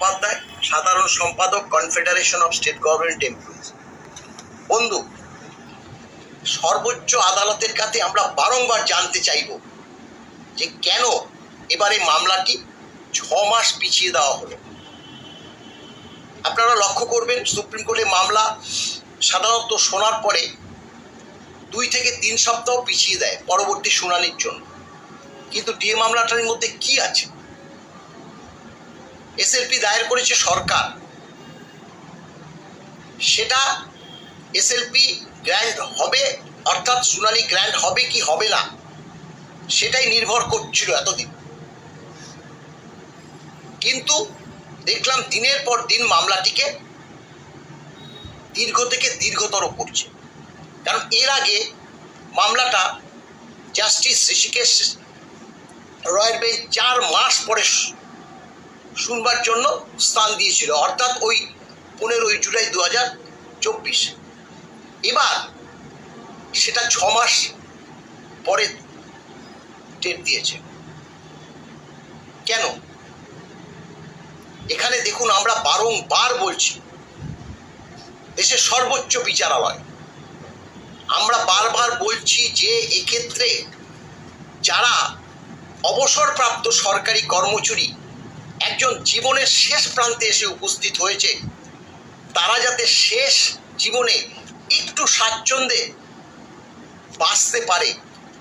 মুখোপাধ্যায় সাধারণ সম্পাদক confederation of state government employees বন্ধু, সর্বোচ্চ আদালতের কাছে আমরা বারংবার জানতে চাইব যে কেন এবারে মামলাটি ছ মাস পিছিয়ে দেওয়া হলো। আপনারা লক্ষ্য করবেন সুপ্রিম কোর্টে মামলা সাধারণত শোনার পরে দুই থেকে তিন সপ্তাহ পিছিয়ে দেয় পরবর্তী শুনানির জন্য। কিন্তু ডিএ মামলাটার মধ্যে কি আছে? এসএলপি দায়ের করেছে সরকার। সেটা এসএলপি গ্র্যান্ড হবে, অর্থাৎ শুনানি গ্র্যান্ড হবে কি হবে না, সেটাই নির্ভর করছিল এতদিন। কিন্তু দেখলাম দিনের পর দিন মামলাটিকে দীর্ঘ থেকে দীর্ঘতর করছে। কারণ এর আগে মামলাটা জাস্টিস ঋষিকেশ রয়ের বেঞ্চ চার মাস পরে শুনবার জন্য স্থান দিয়েছিল। অর্থাৎ ওই পনেরোই জুলাই দু হাজার চব্বিশ। এবার সেটা ছ মাস পরে ডেট দিয়েছে। কেন? এখানে দেখুন আমরা বারংবার বলছি, দেশের সর্বোচ্চ বিচারালয়। আমরা বারবার বলছি যে এক্ষেত্রে যারা অবসরপ্রাপ্ত সরকারি কর্মচারী একজন জীবনের শেষ প্রান্তে এসে উপস্থিত হয়েছে। তারা যাতে শেষ জীবনে একটু স্বাচ্ছন্দ্যে বাঁচতে পারে,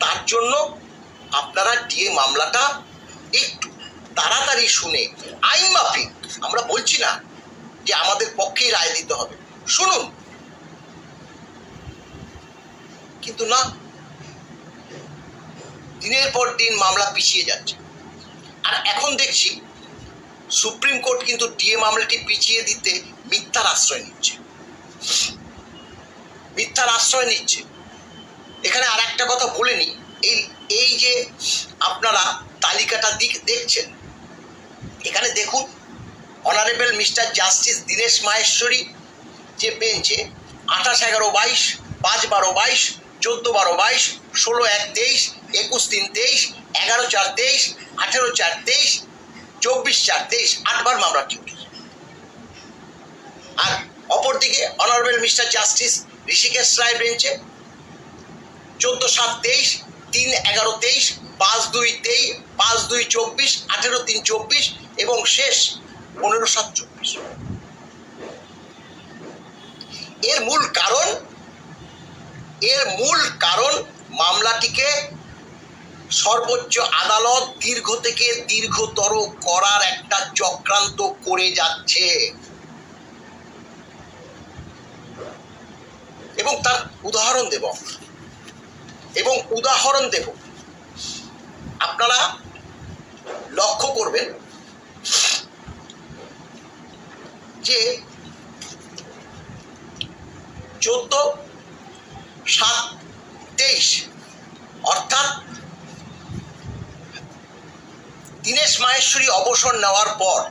তার জন্য আপনারা ডিএ মামলাটা একটু তাড়াতাড়ি শুনে, আইন মাফিক, আমরা বলছি না যে আমাদের পক্ষেই রায় দিতে হবে। শুনুন। কিন্তু না, দিনের পর দিন মামলা পিছিয়ে যাচ্ছে। আর এখন দেখছি সুপ্রিম কোর্ট কিন্তু ডিএ মামলাটি পিছিয়ে দিতে মিথ্যার আশ্রয় নিচ্ছে। মিথ্যার আশ্রয় নিচ্ছে। এখানে আর একটা কথা বলে নি এই এই যে আপনারা তালিকাটা দিক, দেখছেন? এখানে দেখুন, honourable mister justice Dinesh Maheshwari যে বেঞ্চে আঠাশ, এগারো, বাইশ, পাঁচ, বারো, বাইশ, চোদ্দ, বারো, বাইশ, ষোলো, এক, তেইশ, একুশ, তিন, তেইশ, এগারো, চার, তেইশ, আঠেরো, চার, তেইশ চব্বিশ চার, তেইশ, আটবার মামলাটি উঠেছে আর অপরদিকে honourable mister justice Hrishikesh Roy বেঞ্চে, চোদ্দ সাত তেইশ, তিন এগারো তেইশ, পাঁচ দুই তেইশ পাঁচ দুই চব্বিশ, আঠেরো তিন চব্বিশ এবং শেষ পনেরো সাত চব্বিশ। এর মূল কারণ, এর মূল কারণ মামলাটিকে সর্বোচ্চ আদালত দীর্ঘ থেকে দীর্ঘতর করার একটা চক্রান্ত করে যাচ্ছে। এবং তার উদাহরণ দেব। এবং উদাহরণ দেব। আপনারা লক্ষ্য করবেন যে চোদ্দ সাত তেইশ অর্থাৎ দীনেশ মাহেশ্বরী অবসর নেওয়ার পর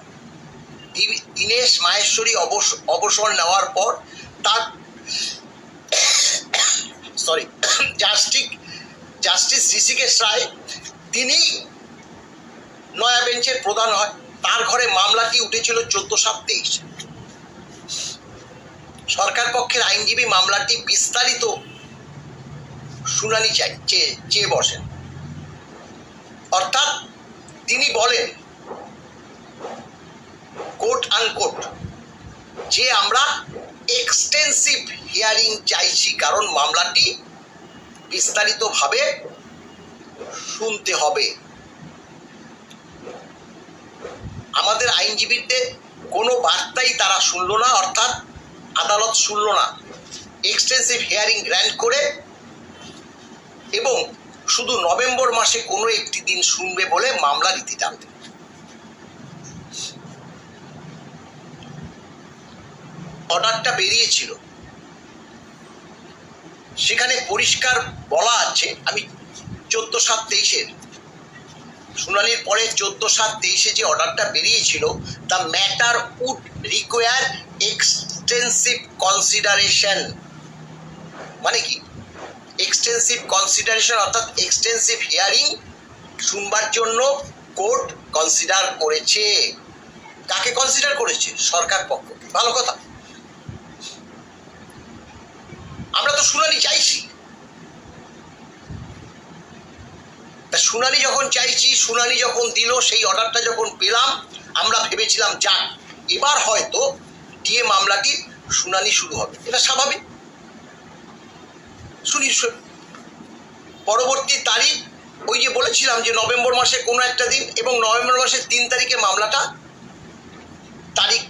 দীনেশ মাহেশ্বরী অবস- অবসর নেওয়ার পর তার sorry justice justice Hrishikesh Roy, তিনি নয়া বেঞ্চের প্রধান হয়। তার ঘরে মামলাটি উঠেছিল চোদ্দ সাত তেইশ। সরকার পক্ষের আইনজীবী মামলাটি বিস্তারিত শুনানি চাই চেয়ে চেয়ে বসেন। অর্থাৎ তিনি বলেন কোর্ট আনকোর্ট যে আমরা এক্সটেন্সিভ হিয়ারিং চাইছি, কারণ মামলাটি বিস্তারিতভাবে শুনতে হবে। আমাদের আইনজীবীদের কোনো বার্তাই তারা শুনলো না, অর্থাৎ আদালত শুনলো না। এক্সটেন্সিভ হিয়ারিং গ্র্যান্ড করে এবং শুধু নভেম্বর মাসে কোনো একটি দিন শুনবে বলে মামলা রীতি টানতে অর্ডারটা বেরিয়েছিল। সেখানে পরিষ্কার বলা আছে, আমি চোদ্দ সাত তেইশের। শুনানির পরে চোদ্দ সাত তেইশে যে অর্ডারটা বেরিয়েছিল, the matter would require extensive consideration. মানে কি? এক্সটেন্সিভ কনসিডারেশন অর্থাৎ এক্সটেন্সিভ হিয়ারিং শুনবার জন্য কোর্ট কনসিডার করেছে। কাকে কনসিডার করেছে? সরকার পক্ষকে। ভালো কথা। আমরা তো শুনানি চাইছি। তা শুনানি যখন চাইছি, শুনানি যখন দিল, সেই অর্ডারটা যখন পেলাম, আমরা ভেবেছিলাম, যাক, এবার হয়তো ডিএ মামলাটির শুনানি শুরু হবে। এটা স্বাভাবিক। শুনি পরবর্তী তারিখ, ওই যে বলেছিলাম যে নভেম্বর মাসে কোনো একটা দিন এবং নভেম্বর মাসের তিন তারিখে মামলাটা তারিখ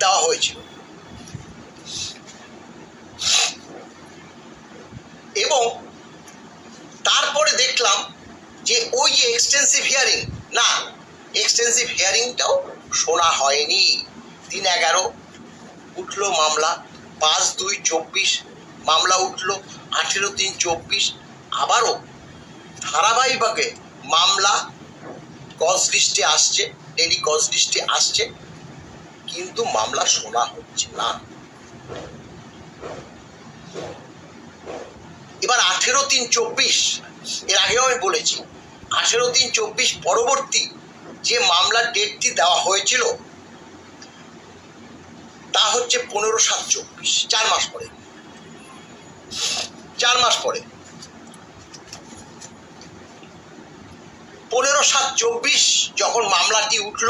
দেওয়া হয়েছিল। এবং তারপরে দেখলাম যে ওই যে এক্সটেন্সিভ হিয়ারিং না এক্সটেন্সিভ হিয়ারিংটাও শোনা হয়নি। তিন এগারো উঠল মামলা, পাঁচ দুই চব্বিশ মামলা উঠল। আঠেরো তিন চব্বিশ আবারও ধারাবাহিকভাবে মামলা কজ লিস্টে আসছে ডেলি কজ লিস্টে আসছে, কিন্তু মামলা শোনা হচ্ছে না। এবার আঠেরো তিন চব্বিশ, এর আগেও আমি বলেছি, আঠেরো তিন চব্বিশ পরবর্তী যে মামলার ডেটটি দেওয়া হয়েছিল, তা হচ্ছে পনেরো সাত চব্বিশ, চার মাস পরে। চার মাস পরে। পনেরো সাত চব্বিশ যখন মামলাটি উঠল,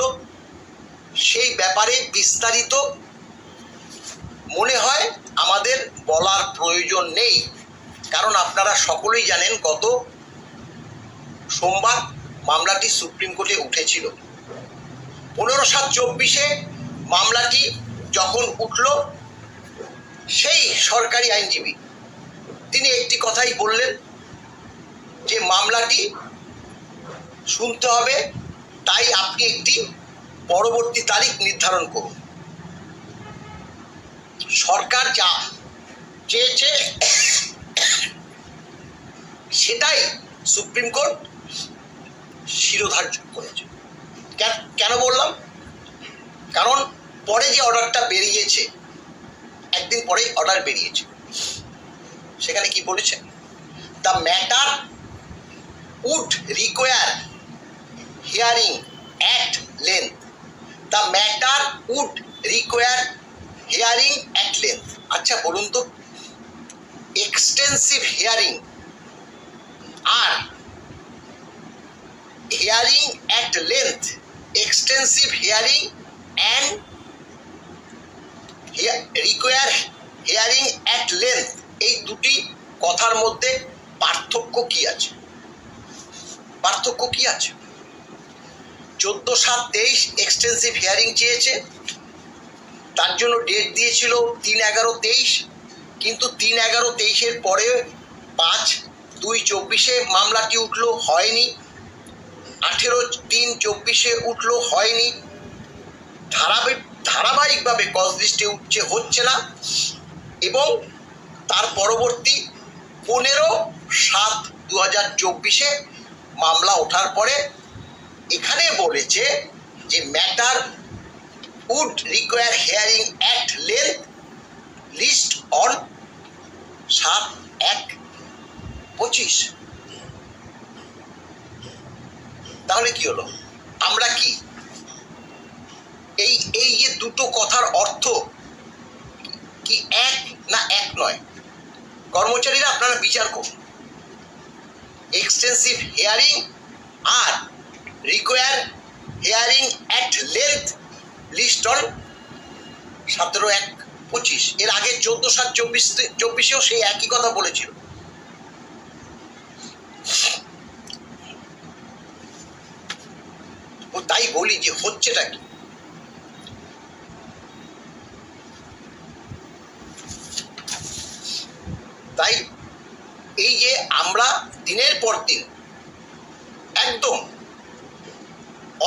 সেই ব্যাপারে বিস্তারিত মনে হয় আমাদের বলার প্রয়োজন নেই। কারণ আপনারা সকলেই জানেন, গত সোমবার মামলাটি সুপ্রিম কোর্টে উঠেছিল। পনেরো সাত চব্বিশে মামলাটি যখন উঠল, সেই সরকারি আইনজীবী তিনি একটি কথাই বললেন যে, মামলাটি শুনতে হবে, তাই আপনি একটি পরবর্তী তারিখ নির্ধারণ করুন। সরকার যা চেয়েছে, সেটাই সুপ্রিম কোর্ট শিরোধার্য করেছে। কেন- বললাম? কারণ পরে যে অর্ডারটা বেরিয়েছে, একদিন পরেই অর্ডার বেরিয়েছে। সেখানে কি বলেছে? The matter would require hearing at length the matter would require hearing at length আচ্ছা বলুন তো extensive hearing R hearing at length extensive hearing and require hearing at length এই দুটি কথার মধ্যে পার্থক্য কি আছে? পার্থক্য কি আছে? চোদ্দ সাত তেইশ এক্সটেন্সিভ হিয়ারিং চেয়েছে। তার জন্য ডেট দিয়েছিল তিন এগারো তেইশ, কিন্তু তিন এগারো তেইশের পরে পাঁচ দুই চব্বিশে মামলাটি উঠল হয়নি। আঠেরো তিন চব্বিশে উঠল হয়নি। ধারাবাহিক ধারাবাহিকভাবে কজ লিস্টে উঠছে, হচ্ছে না। এবং তার পরবর্তী পনেরো সাত দু হাজার চব্বিশে মামলা ওঠার পরে এখানে বলেছে যে matter would require hearing at length list on সাত এক পঁচিশ। তাহলে কি হলো? আমরা কি? এই এই যে দুটো কথার অর্থ কি এক না এক নয়? কর্মচারীরা আপনারা বিচার করুন। Extensive hearing R require hearing at length list on সতেরো এক পঁচিশ। এর আগে চোদ্দ সাত চব্বিশ চব্বিশেও সেই একই কথা বলেছিল। ও তাই বলি যে হচ্ছেটা কি তাই এই যে আমরা দিনের পর দিন একদম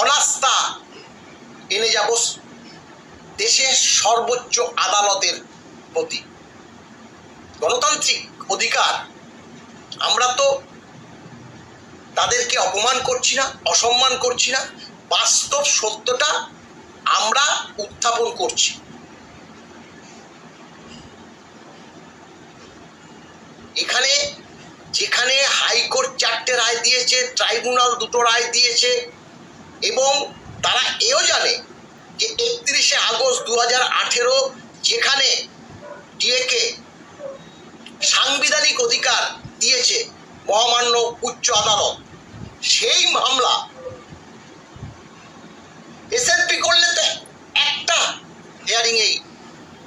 অনাস্থা এনে যাব দেশের সর্বোচ্চ আদালতের প্রতি। গণতান্ত্রিক অধিকার, আমরা তো তাদেরকে অপমান করছি না, অসম্মান করছি না, বাস্তব সত্যটা আমরা উত্থাপন করছি। এখানে যেখানে হাইকোর্ট চারটে রায় দিয়েছে, ট্রাইব্যুনাল দুটো রায় দিয়েছে, এবং তারা এও জানে যে একত্রিশে আগস্ট দু হাজার আঠেরো যেখানে ডিএকে সাংবিধানিক অধিকার দিয়েছে মহামান্য উচ্চ আদালত, সেই মামলা এসএলপি করলে তো একটা হিয়ারিং এই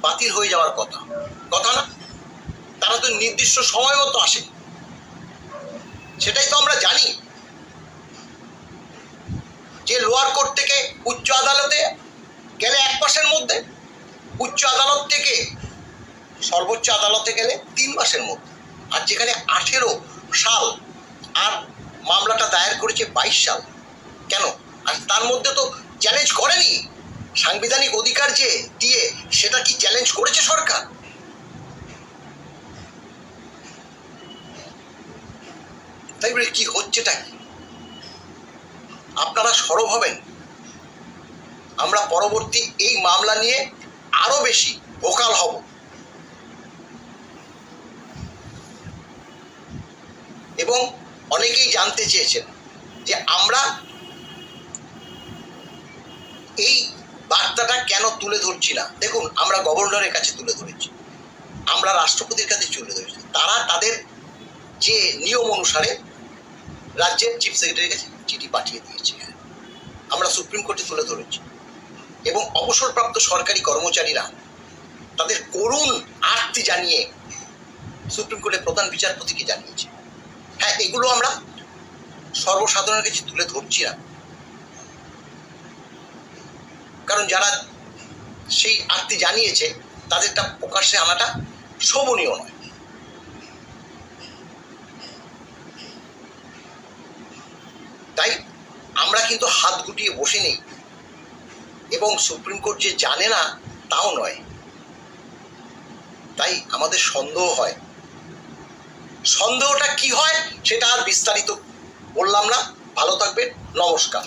বাতিল হয়ে যাওয়ার কথা। কথা না? তারা তো নির্দিষ্ট সময় মতো আসে সেটাই তো আমরা জানি। যে লোয়ার কোর্ট থেকে উচ্চ আদালতে গেলে এক মাসের মধ্যে, উচ্চ আদালত থেকে, সর্বোচ্চ আদালতে গেলে তিন মাসের মধ্যে। আর যেখানে আঠেরো সাল আর মামলাটা দায়ের করেছে বাইশ সাল। কেন? আর তার মধ্যে তো চ্যালেঞ্জ করেনি। সাংবিধানিক অধিকার যে দিয়ে সেটা কি চ্যালেঞ্জ করেছে সরকার? তাই বলে কি হচ্ছেটা কি? আপনারা সরব হবেন। আমরা পরবর্তী এই মামলা নিয়ে আরও বেশি ভোকাল হব। এবং অনেকেই জানতে চেয়েছেন যে আমরা এই বার্তাটা কেন তুলে ধরছি না? দেখুন, আমরা গভর্নরের কাছে তুলে ধরেছি। আমরা রাষ্ট্রপতির কাছে তুলে ধরেছি। তারা তাদের যে নিয়ম অনুসারে রাজ্যের চিফ সেক্রেটারির কাছে চিঠি পাঠিয়ে দিয়েছে। আমরা সুপ্রিম কোর্টে তুলে ধরেছি। এবং অবসরপ্রাপ্ত সরকারি কর্মচারীরা তাদের করুণ আর্তি জানিয়ে সুপ্রিম কোর্টের প্রধান বিচারপতিকে জানিয়েছে। হ্যাঁ এগুলো আমরা সর্বসাধারণের কাছে তুলে ধরছি না। কারণ যারা সেই আর্তি জানিয়েছে, তাদেরটা প্রকাশ্যে আনাটা শোভনীয় নয়। তাই আমরা কিন্তু হাত গুটিয়ে বসে নেই। এবং সুপ্রিম কোর্ট যে জানে না, তাও নয়। তাই আমাদের সন্দেহ হয়। সন্দেহটা কি হয়, সেটা আর বিস্তারিত বললাম না। ভালো থাকবেন। নমস্কার।